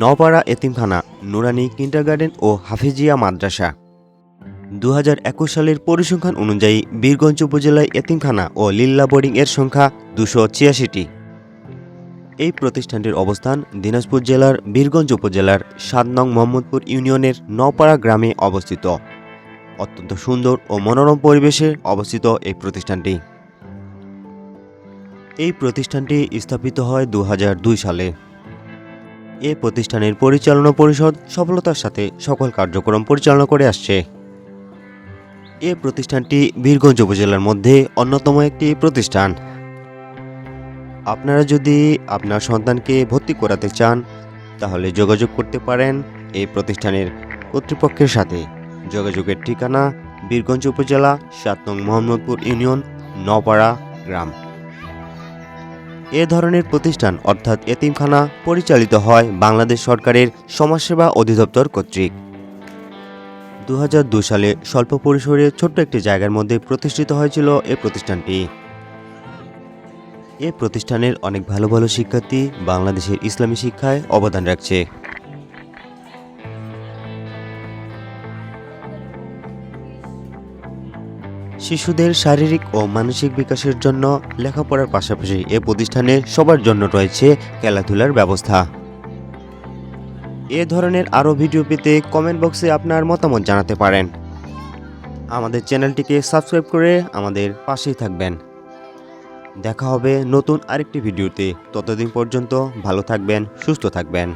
নপাড়া এতিমখানা, নুরানি কিন্ডারগার্ডেন ও হাফিজিয়া মাদ্রাসা। দু হাজার একুশ সালের পরিসংখ্যান অনুযায়ী বীরগঞ্জ উপজেলায় এতিমখানা ও লিল্লা বোর্ডিং এর সংখ্যা দুশো ছিয়াশিটি। এই প্রতিষ্ঠানটির অবস্থান দিনাজপুর জেলার বীরগঞ্জ উপজেলার সাত নং মোহাম্মদপুর ইউনিয়নের নপাড়া গ্রামে অবস্থিত। অত্যন্ত সুন্দর ও মনোরম পরিবেশে অবস্থিত এই প্রতিষ্ঠানটি। এই প্রতিষ্ঠানটি স্থাপিত হয় দু হাজার দুই সালে। এ প্রতিষ্ঠানের পরিচালনা পরিষদ সফলতার সাথে সকল কার্যক্রম পরিচালনা করে আসছে। এ প্রতিষ্ঠানটি বীরগঞ্জ উপজেলার মধ্যে অন্যতম একটি প্রতিষ্ঠান। আপনারা যদি আপনার সন্তানকে ভর্তি করাতে চান, তাহলে যোগাযোগ করতে পারেন এই প্রতিষ্ঠানের কর্তৃপক্ষের সাথে। যোগাযোগের ঠিকানা বীরগঞ্জ উপজেলা, সাত নং মোহাম্মদপুর ইউনিয়ন নপাড়া গ্রাম। এ ধরনের প্রতিষ্ঠান অর্থাৎ এতিমখানা পরিচালিত হয় বাংলাদেশ সরকারের সমাজসেবা অধিদপ্তর কর্তৃক। দু সালে স্বল্প পরিসরে ছোট্ট একটি জায়গার মধ্যে প্রতিষ্ঠিত হয়েছিল এ প্রতিষ্ঠানটি। এ প্রতিষ্ঠানের অনেক ভালো ভালো শিক্ষার্থী বাংলাদেশের ইসলামী শিক্ষায় অবদান রাখছে। শিশুদের শারীরিক ও মানসিক বিকাশের জন্য লেখাপড়ার পাশাপাশি এ প্রতিষ্ঠানে সবার জন্য রয়েছে খেলাধুলার ব্যবস্থা। এ ধরনের আরও ভিডিও পেতে কমেন্ট বক্সে আপনার মতামত জানাতে পারেন। আমাদের চ্যানেলটিকে সাবস্ক্রাইব করে আমাদের পাশেই থাকবেন। দেখা হবে নতুন আরেকটি ভিডিওতে। ততদিন পর্যন্ত ভালো থাকবেন, সুস্থ থাকবেন।